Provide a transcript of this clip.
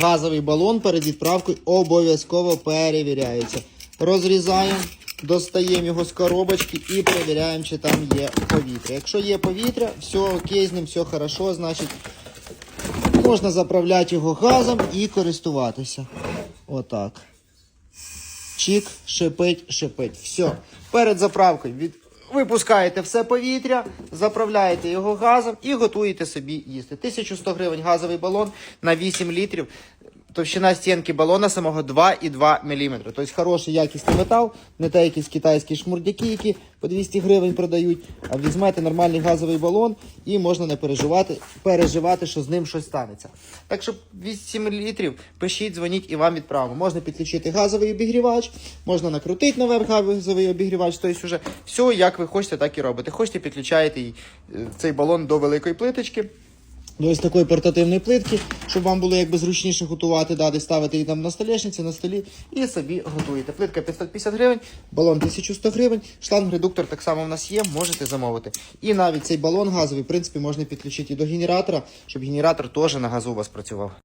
Газовий балон перед відправкою обов'язково перевіряється. Розрізаємо, достаємо його з коробочки і перевіряємо, чи там є повітря. Якщо є повітря, все окей, з ним все хорошо, значить можна заправляти його газом і користуватися. Отак. Чик, шипить, шипить. Все. Перед заправкою від... випускаєте все повітря, заправляєте його газом і готуєте собі їсти. 1100 гривень газовий балон на 8 літрів. Товщина стінки балона самого 2,2 мм. Тобто хороший якісний метал, не те якісь китайські шмурдяки, які по 200 гривень продають. А візьмете нормальний газовий балон і можна не переживати, переживати, що з ним щось станеться. Так що 8 літрів пишіть, дзвоніть і вам відправимо. Можна підключити газовий обігрівач, можна накрутити наверх газовий обігрівач. Тобто вже все, як ви хочете, так і робите. Хочете, підключаєте е, цей балон до великої плиточки. До ось такої портативної плитки, щоб вам було якби зручніше готувати, да, десь ставити її там на столешниці, на столі і собі готуєте. Плитка 550 гривень, балон 1100 гривень, шланг-редуктор так само в нас є, можете замовити. І навіть цей балон газовий, в принципі, можна підключити і до генератора, щоб генератор теж на газу у вас працював.